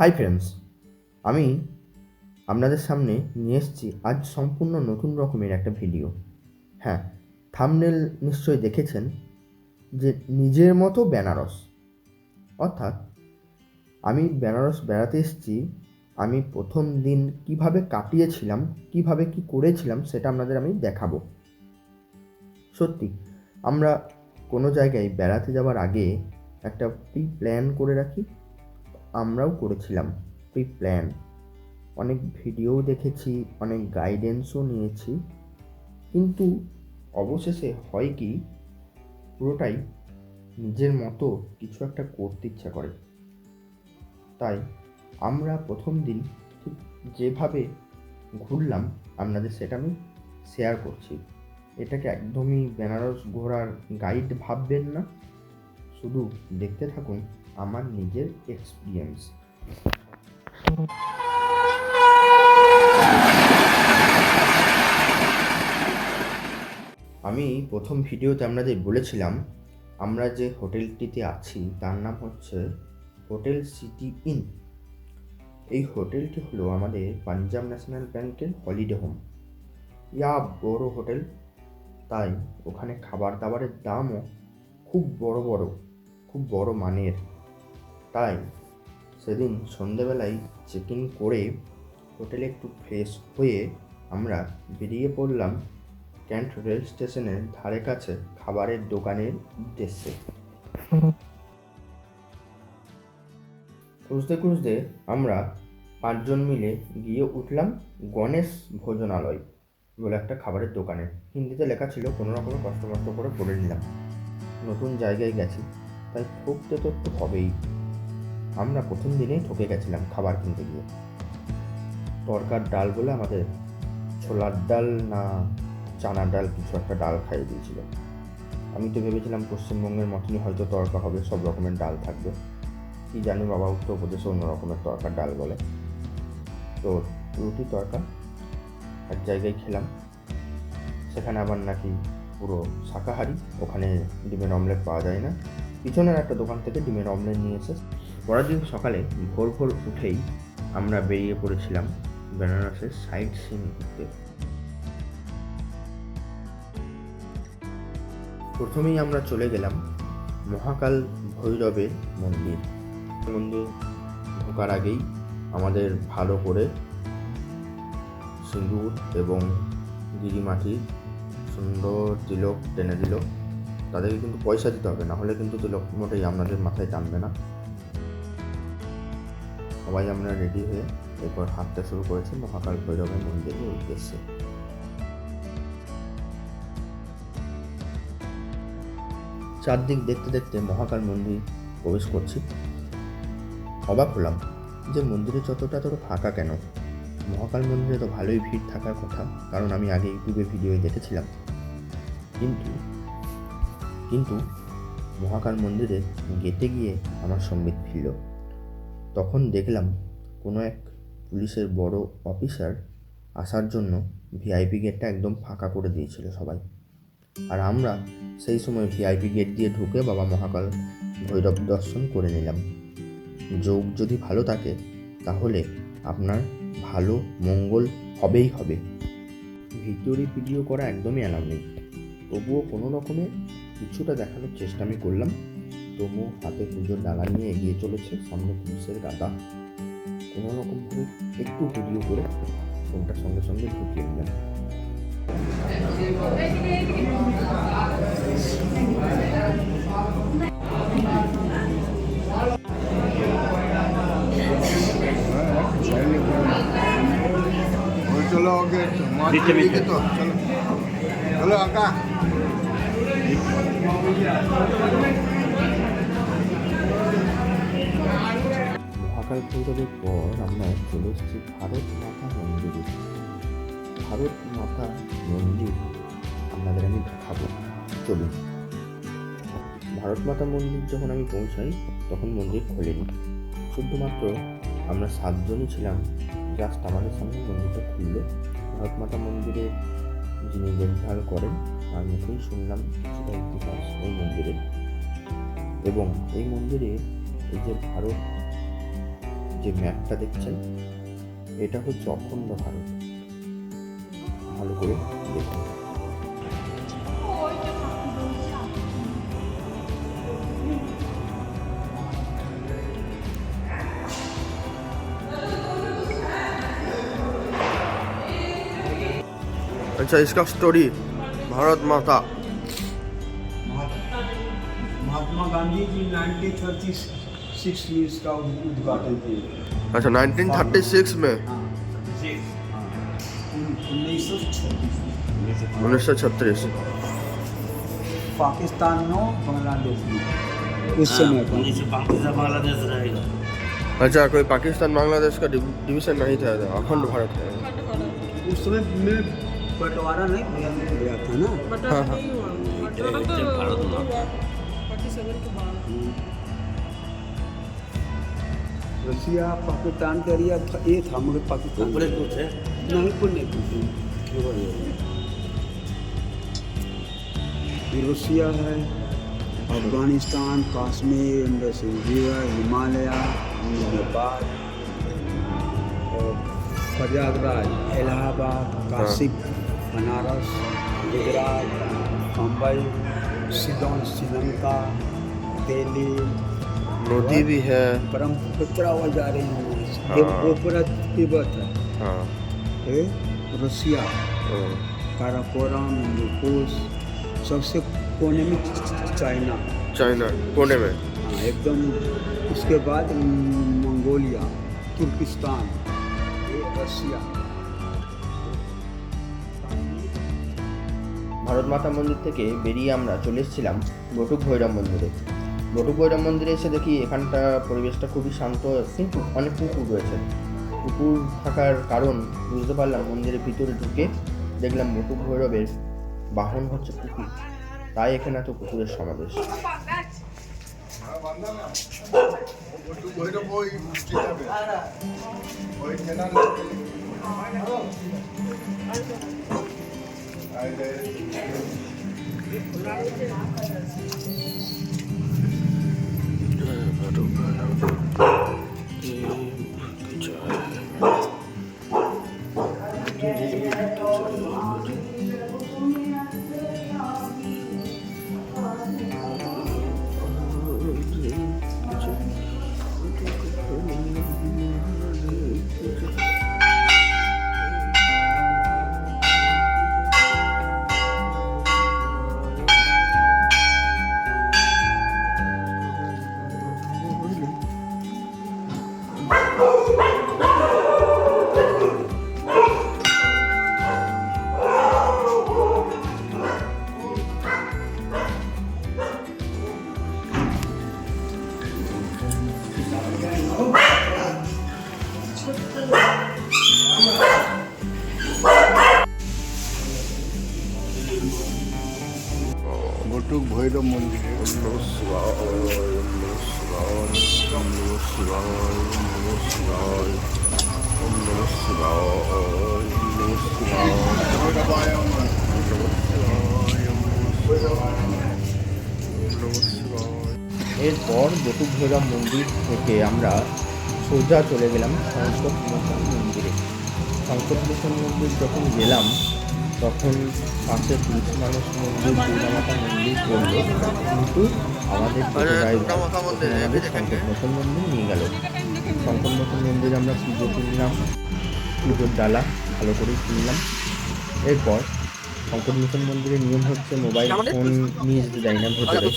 Hi friends আমি আপনাদের সামনে নিয়ে এসেছি আজ সম্পূর্ণ নতুন রকমের একটা ভিডিও হ্যাঁ থামনেল নিশ্চয়ই দেখেছেন যে নিজের মতো বেনারস। অর্থাৎ আমি বেনারস বেড়াতে এসেছি, আমি প্রথম দিন কীভাবে কাটিয়েছিলাম, কীভাবে কি করেছিলাম সেটা আপনাদের আমি দেখাবো। সত্যি, আমরা কোনো জায়গায় বেড়াতে যাওয়ার আগে একটা প্রি প্ল্যান করে রাখি আমরাও করেছিলাম। প্রি প্ল্যান অনেক ভিডিও দেখেছি, অনেক গাইডেন্সও নিয়েছি। কিন্তু অবশেষে হয় কি, পুরোটাই নিজের মতো কিছু একটা করতে ইচ্ছা করে। তাই আমরা প্রথম দিন ঠিক যেভাবে ঘুরলাম, আপনাদের সেটা আমি শেয়ার করছি। এটাকে একদমই বেনারস ঘোরার গাইড ভাববেন না। শুধু দেখতে থাকুন আমার নিজের এক্সপিরিয়েন্স আমি প্রথম ভিডিওতে আপনাদের বলেছিলাম, আমরা যে হোটেলটিতে আছি, তার নাম হচ্ছে হোটেল সিটি ইন। এই হোটেলটি হলো আমাদের পাঞ্জাব ন্যাশনাল ব্যাংকের হলিডে হোম। ইয়া বড় হোটেল, তাই ওখানে খাবার দাবারের দামও খুব বড় বড়, খুব বড় মানের। তাই সেদিন সন্ধেবেলায় চেক ইন করে হোটেলে একটু ফ্রেশ হয়ে আমরা বেরিয়ে পড়লাম ক্যান্ট রেল স্টেশনের ধারে কাছে খাবারের দোকানের উদ্দেশ্যে। খুঁজতে খুঁজতে আমরা পাঁচজন মিলে গিয়ে উঠলাম গণেশ ভোজনালয় বলে একটা খাবারের দোকানে। হিন্দিতে লেখা ছিল, কোনো রকমের কষ্ট মষ্ট করে পড়ে নিলাম। নতুন জায়গায় গেছি, তাই ঠকতে তো একটু হবেই। আমরা প্রথম দিনেই ঠকে গেছিলাম খাবার কিনতে গিয়ে। তরকার ডাল বলে আমাদের ছোলার ডাল না চানার ডাল কিছু একটা ডাল খাইয়ে দিয়েছিল। আমি তো ভেবেছিলাম পশ্চিমবঙ্গের মতনই হয়তো তরকা হবে, সব রকমের ডাল থাকবে। কি জানি বাবা উত্তরপ্রদেশে অন্য রকমের তরকার ডাল বলে। তো রুটি তরকা এক জায়গায় খেলাম, সেখানে আবার নাকি পুরো শাকাহারি, ওখানে ডিমের অমলেট পাওয়া যায় না। পিছনের একটা দোকান থেকে ডিমের অমলেট নিয়ে এসে পরের দিন সকালে ভোর ভোর উঠেই আমরা বেরিয়ে পড়েছিলাম বেনারসের সাইড সিন ঘুরতে প্রথমেই আমরা চলে গেলাম মহাকাল ভৈরবের মন্দির। মন্দির ঢোকার আগেই আমাদের ভালো করে সিঁদুর এবং গিরিমাটির সুন্দর তিলক টেনে দিল। তাদেরকে কিন্তু পয়সা দিতে হবে, না হলে কিন্তু তিলক মোটেই আপনাদের মাথায় টানবে না। সবাই আমরা রেডি হয়ে এরপর হাঁটতে শুরু করেছি মহাকাল ভৈরবের মন্দিরের উদ্দেশ্যে। চারদিক দেখতে দেখতে মহাকাল মন্দির প্রবেশ করছি। অবাক হলাম যে মন্দিরে যতটা তোর ফাঁকা কেন? মহাকাল মন্দিরে তো ভালোই ভিড় থাকার কথা, কারণ আমি আগে ইউটিউবে ভিডিওয়ে দেখেছিলাম। কিন্তু কিন্তু মহাকাল মন্দিরে গেতে গিয়ে আমার সম্বিত ফিরল। তখন দেখলাম কোনো এক পুলিশের বড় অফিসার আসার জন্য ভিআইপি গেটটা একদম ফাঁকা করে দিয়েছিল সবাই। আর আমরা সেই সময় ভিআইপি গেট দিয়ে ঢুকে বাবা মহাকাল ভৈরব দর্শন করে নিলাম। যোগ যদি ভালো থাকে, তাহলে আপনার ভালো মঙ্গল হবেই হবে। ভিতরে ভিডিও করা একদমই অ্যালাউ নেই। তবুও কোনো রকমে কিছুটা দেখানোর চেষ্টা আমি করলাম। tomu hati tujuh dalangnya ini cocok sih sama tujuh sel kata, kuno loh kumpul satu video kure, untuk sambil sambil kucingnya. Halo, সকাল ভৈরবের পর আমরা চলে এসেছি ভারত মাতা মন্দিরে। ভারত মাতা মন্দির আপনাদের আমি দেখাবো। চলুন। ভারত মাতা মন্দির যখন আমি পৌঁছাই, তখন মন্দির খোলেনি। শুধুমাত্র আমরা সাতজনই ছিলাম জাস্ট আমাদের সামনে মন্দিরটা খুললো। ভারত মাতা মন্দিরে যিনি দেখভাল করেন, তার মুখেই শুনলাম কিছুটা ইতিহাস এই মন্দিরের এবং এই মন্দিরে এই যে ভারত যে ম্যাপটা দেখছেন এটা হচ্ছে অখণ্ড ভারত ভালো করে দেখুন अच्छा इसका स्टोरी भारत माता महात्मा गांधी जी 1936 में इसका उद्घाटन किए अच्छा 1936 में? हाँ उन्नीस सौ छत्तीस उन्नीस सौ छत्तीस। पाकिस्तान में बांग्लादेश में उस समय का उन्नीस सौ पाकिस्तान बांग्लादेश रहेगा। अच्छा कोई पाकिस्तान बांग्लादेश का डिव- डिवीज़न नहीं था अखंड भारत है उस समय में बंटवारा नहीं गया था ना। हाँ हाँ। रसिया पाकिस्तान के एरिया था ये था मगर पाकिस्तान ऊपरे कुछ है नहीं कुछ नहीं। ये रसिया है अफ़गानिस्तान कश्मीर इंडस रिवर हिमालय नेपाल और प्रयागराज इलाहाबाद काशी बनारस गुजरात मुंबई सिलोन श्रीलंका दिल्ली नदी भी है ब्रह्मपुत्र आवाज जा रही है हाँ। ये वो पूरा तिब्बत है हाँ ये रसिया हाँ। काराकोरम हिंदूकुश सबसे कोने में चाइना चाइना कोने में हाँ, एकदम उसके बाद मंगोलिया तुर्किस्तान ये रसिया ভারত মাতা মন্দির থেকে বেরিয়ে আমরা চলে এসেছিলাম বটুক ভৈরব মন্দিরে বটুক ভৈরব মন্দিরে এসে দেখি এখানটা পরিবেশটা খুবই শান্ত কিন্তু অনেক পুকুর রয়েছে পুকুর থাকার কারণ বুঝতে পারলাম মন্দিরের ভিতরে ঢুকে দেখলাম বটুক ভৈরবের বাহন হচ্ছে পুকুর তাই এখানে এত পুকুরের সমাবেশ ভৈরব এরপর ভৈরব মন্দির থেকে আমরা সোজা চলে গেলাম সংকট মন্দিরে। সংকট মন্দির যখন গেলাম তখন পাশে তুলসী মানুষ মন্দির দুর্গামাতা মন্দির পড়ল কিন্তু আমাদের সংকট মোচন মন্দির নিয়ে গেল। মোচন মন্দিরে আমরা পুজো কিনলাম পুজোর ডালা ভালো করে কিনলাম। এরপর মোচন মন্দিরের নিয়ম হচ্ছে মোবাইল ফোন নিয়ে যেতে দেয় না ভেতরে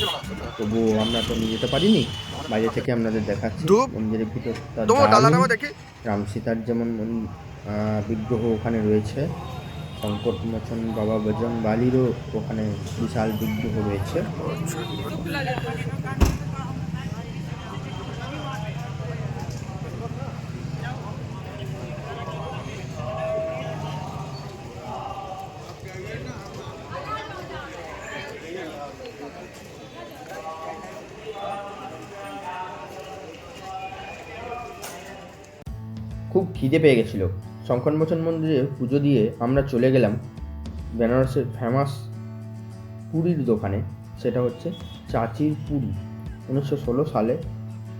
তবুও আমরা তো নিয়ে যেতে পারিনি। বাইরে থেকে আপনাদের দেখাচ্ছি মন্দিরের ভিতরটা রাম সীতার যেমন বিগ্রহ ওখানে রয়েছে। সংকট মোচন বাবা বজরং বালিরও ওখানে বিশাল বিগ্রহ রয়েছে। খুব খিদে পেয়ে গেছিল। শঙ্করমোচন মন্দিরে পুজো দিয়ে আমরা চলে গেলাম বেনারসের ফেমাস পুরীর দোকানে। সেটা হচ্ছে চাচির পুরী, উনিশশো ষোলো সালে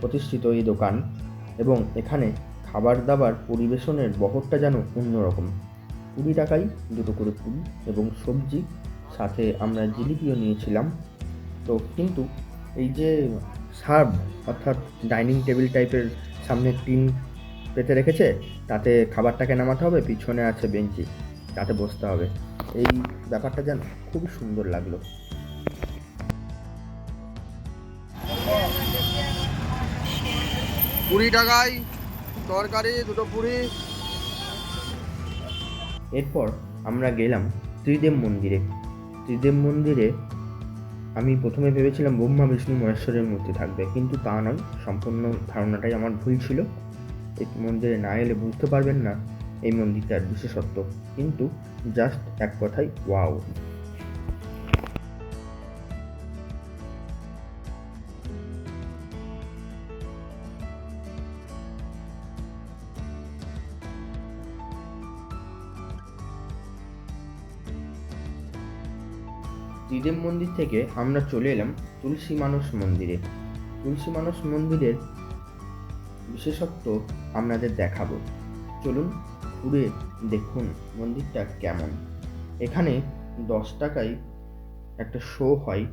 প্রতিষ্ঠিত এই দোকান এবং এখানে খাবার দাবার পরিবেশনের বহরটা যেন অন্যরকম কুড়ি টাকাই দুটো করে পুরি এবং সবজি, সাথে আমরা জিলিপিও নিয়েছিলাম। তো কিন্তু এই যে সার্ভ, অর্থাৎ ডাইনিং টেবিল টাইপের সামনে টিন পেতে রেখেছে তাতে খাবারটাকে নামাতে হবে পিছনে আছে বেঞ্চি তাতে বসতে হবে। এই ব্যাপারটা যেন খুবই সুন্দর লাগল। কুড়ি টাকায় তরকারি দুটো পুরি। এরপর আমরা গেলাম ত্রিদেব মন্দিরে। ত্রিদেব মন্দিরে আমি প্রথমে ভেবেছিলাম ব্রহ্মা বিষ্ণু মহেশ্বরের মূর্তি থাকবে কিন্তু তা নয় সম্পূর্ণ ধারণাটাই আমার ভুল ছিল। এই মন্দিরে না এলে বুঝতে পারবেন না এই মন্দিরটার বিশেষত্ব। কিন্তু জাস্ট এক কথাই ওয়াও ত্রিদেব মন্দির থেকে আমরা চলে এলাম তুলসী মানস মন্দিরে। তুলসী মানস মন্দিরের বিশেষত্ব আপনাদের দেখাবো। চলুন ঘুরে দেখুন মন্দিরটা কেমন। এখানে দশ টাকায় একটা শো হয়।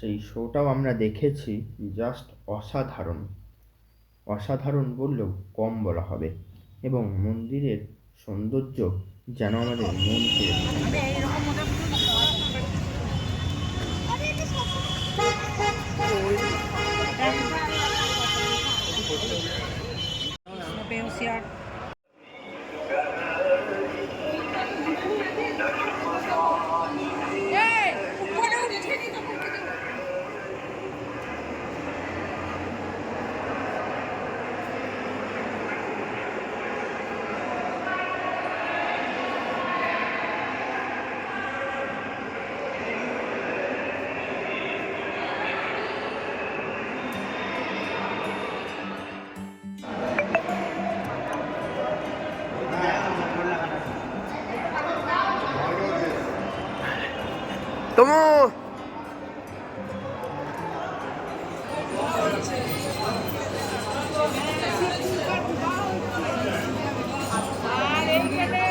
সেই শোটাও আমরা দেখেছি জাস্ট অসাধারণ। অসাধারণ বললেও কম বলা হবে। এবং মন্দিরের সৌন্দর্য যেন আমাদের মন কেড়ে নেয়। এই তমু আর এইখানে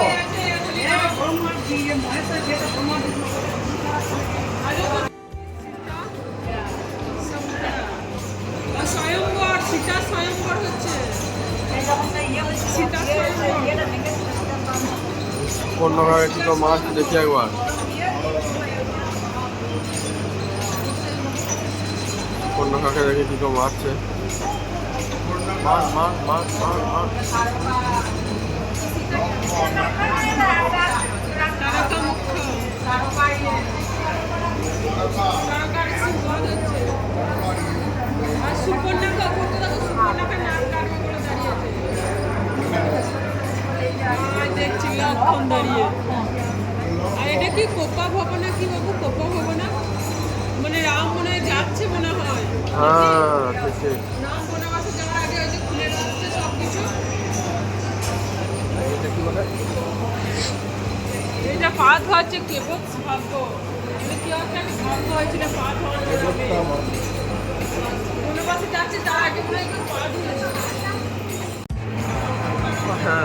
যে কোন রকমের দুটো মাছ দেখি একবার। কোন কাকে দেখি দুটো মারছে তারকার সুবধ হচ্ছে। আর সুপর্ণাকে করতে কাটবে করে দাঁড়িয়েছে আর দেখছি লক্ষণ দাঁড়িয়ে। আর এটা কি কোপা ভবনা কি বাবু? কোপা ভবনা? মানে রাম মনে হয় যাচ্ছে মনে হয়। হ্যাঁ রাম বনবাসে যাওয়ার আগে ওই যে খুলে রাখছে সব কিছু এটা পা ধোয়াচ্ছে কেবল ভাগ্য? এটা কি একটা ভাগ্য হয়েছিল পা বনবাসে যাচ্ছে তার আগে মনে হয় পা ধুয়েছে হ্যাঁ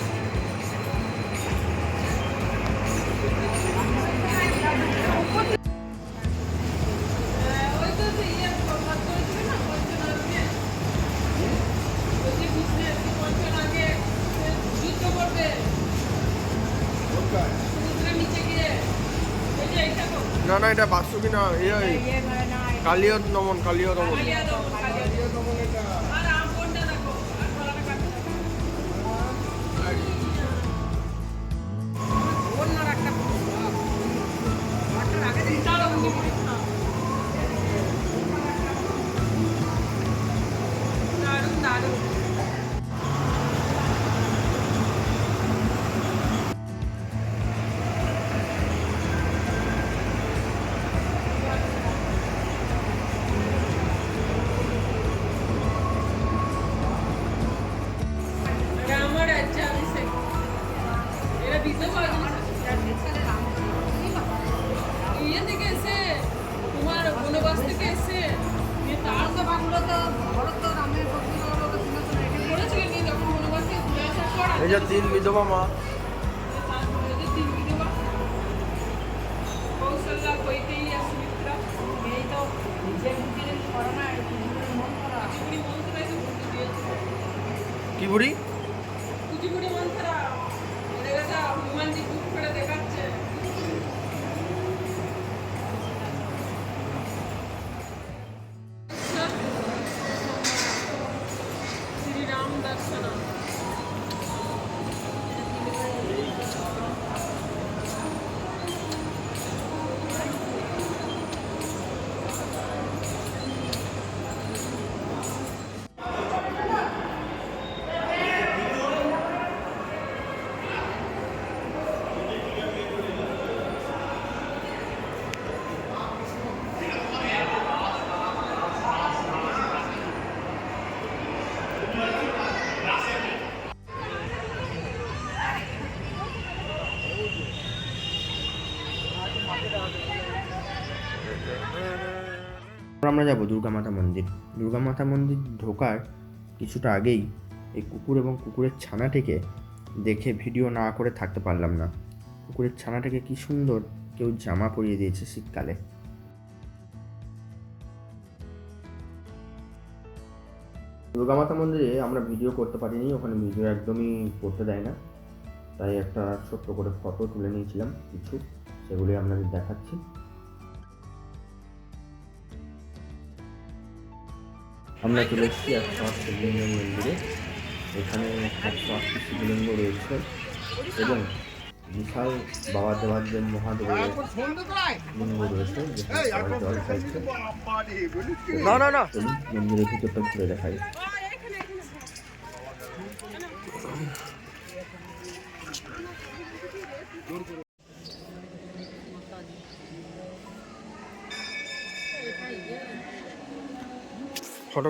কালিয়ত নমন কালিয়া দমন ঘুরতে মা। কি বুড়ি? কুচিপুড়ি মন্ত্রা। ওদের কাছে আমরা যাব দুর্গা মাতা মন্দির। দুর্গা মাতা মন্দির ঢোকার কিছুটা আগেই এই কুকুর এবং কুকুরের ছানাটিকে দেখে ভিডিও না করে থাকতে পারলাম না। কুকুরের ছানাটাকে কি সুন্দর কেউ জামা পরিয়ে দিয়েছে শীতকালে। দুর্গা মাতা মন্দিরে আমরা ভিডিও করতে পারিনি, ওখানে ভিডিও একদমই করতে দেয় না। তাই একটা ছোট্ট করে ফটো তুলে নিয়েছিলাম কিছু সেগুলি আপনাদের দেখাচ্ছি। আমরা চলে এসেছি একশো আট শিবলিঙ্গ মন্দিরে। এখানে একশো আটটি শিবলিঙ্গ রয়েছে এবং বিশাল বাবা দেবাদেব মহাদেবের লিঙ্গ রয়েছে যেখানে জল খাইছে। না না না মন্দিরের ভিতরটা ঘুরে দেখাই। ফটো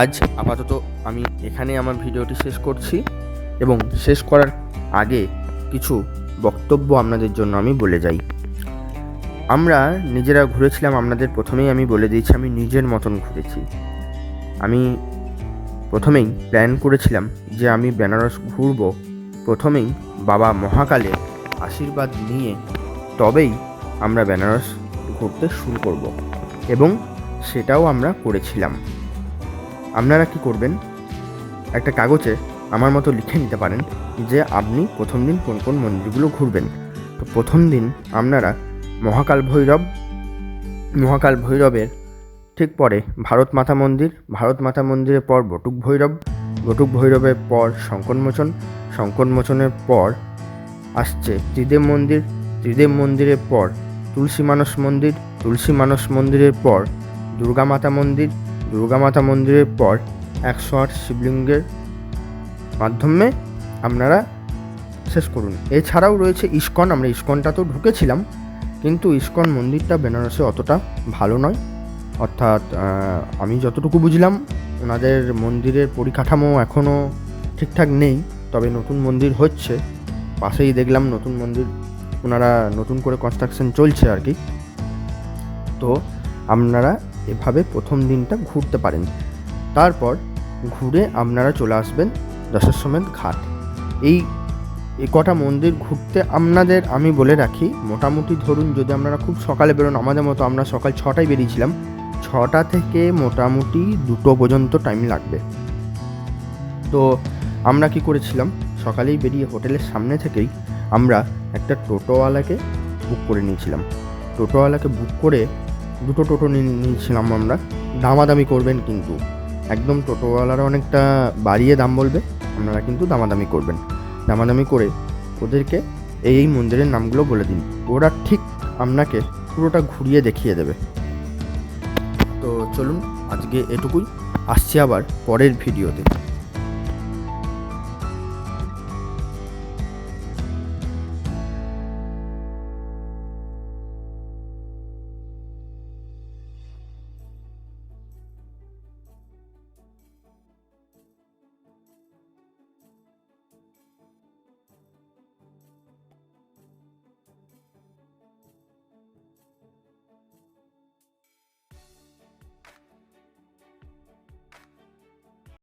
আজ আপাতত আমি এখানে আমার ভিডিওটি শেষ করছি এবং শেষ করার আগে কিছু বক্তব্য আপনাদের জন্য আমি বলে যাই। আমরা নিজেরা ঘুরেছিলাম, আপনাদের প্রথমেই আমি বলে দিয়েছি, আমি নিজের মতন ঘুরেছি। আমি প্রথমেই প্ল্যান করেছিলাম যে আমি বেনারস ঘুরব। প্রথমেই বাবা মহাকালের আশীর্বাদ নিয়ে তবেই আমরা বেনারস ঘুরতে শুরু করব এবং সেটাও আমরা করেছিলাম। আপনারা কি করবেন? একটা কাগজে আমার মতো লিখে নিতে পারেন যে আপনি প্রথম দিন কোন কোন মন্দিরগুলো ঘুরবেন। তো প্রথম দিন আপনারা মহাকাল ভৈরব, মহাকাল ভৈরবের ঠিক পরে ভারত মাতা মন্দির, ভারত মাতা মন্দিরের পর বটুক ভৈরব, বটুক ভৈরবের পর শঙ্করমোচন শঙ্করমোচনের পর আসছে ত্রিদেব মন্দির, ত্রিদেব মন্দিরের পর তুলসী মানস মন্দির, তুলসী মানস মন্দিরের পর দুর্গা মাতা মন্দির দুর্গা মাতা মন্দিরের পর একশো আট শিবলিঙ্গের মাধ্যমে আপনারা শেষ করুন। এছাড়াও রয়েছে ইস্কন, আমরা ইস্কনটা তো ঢুকেছিলাম, কিন্তু ইস্কন মন্দিরটা বেনারসে অতটা ভালো নয়। অর্থাৎ আমি যতটুকু বুঝলাম, ওনাদের মন্দিরের পরিকাঠামো এখনও ঠিকঠাক নেই, তবে নতুন মন্দির হচ্ছে। পাশেই দেখলাম নতুন মন্দির, ওনারা নতুন করে কনস্ট্রাকশন চলছে আর কি। তো আপনারা এভাবে প্রথম দিনটা ঘুরতে পারেন। তারপর ঘুরে আপনারা চলে আসবেন দশাশ্বমেধ ঘাট। এই কটা মন্দির ঘুরতে আপনাদের আমি বলে রাখি, মোটামুটি ধরুন যদি আপনারা খুব সকালে বেরোন, আমাদের মতো আমরা সকাল ছটায় বেরিয়েছিলাম, ছটা থেকে মোটামুটি দুটো পর্যন্ত টাইম লাগবে। তো আমরা কি করেছিলাম, সকালেই বেরিয়ে হোটেলের সামনে থেকেই আমরা একটা টোটোওয়ালাকে বুক করে নিয়েছিলাম। টোটোওয়ালাকে বুক করে দুটো টোটো নিয়ে নিয়েছিলাম আমরা। দামাদামি করবেন কিন্তু। একদম টোটোওয়ালারা অনেকটা বাড়িয়ে দাম বলবে, আপনারা কিন্তু দামাদামি করবেন। দামাদামি করে ওদেরকে এই এই মন্দিরের নামগুলো বলে দিন। ওরা ঠিক আপনাকে পুরোটা ঘুরিয়ে দেখিয়ে দেবে। তো চলুন, আজকে এটুকুই। আসছি আবার পরের ভিডিওতে।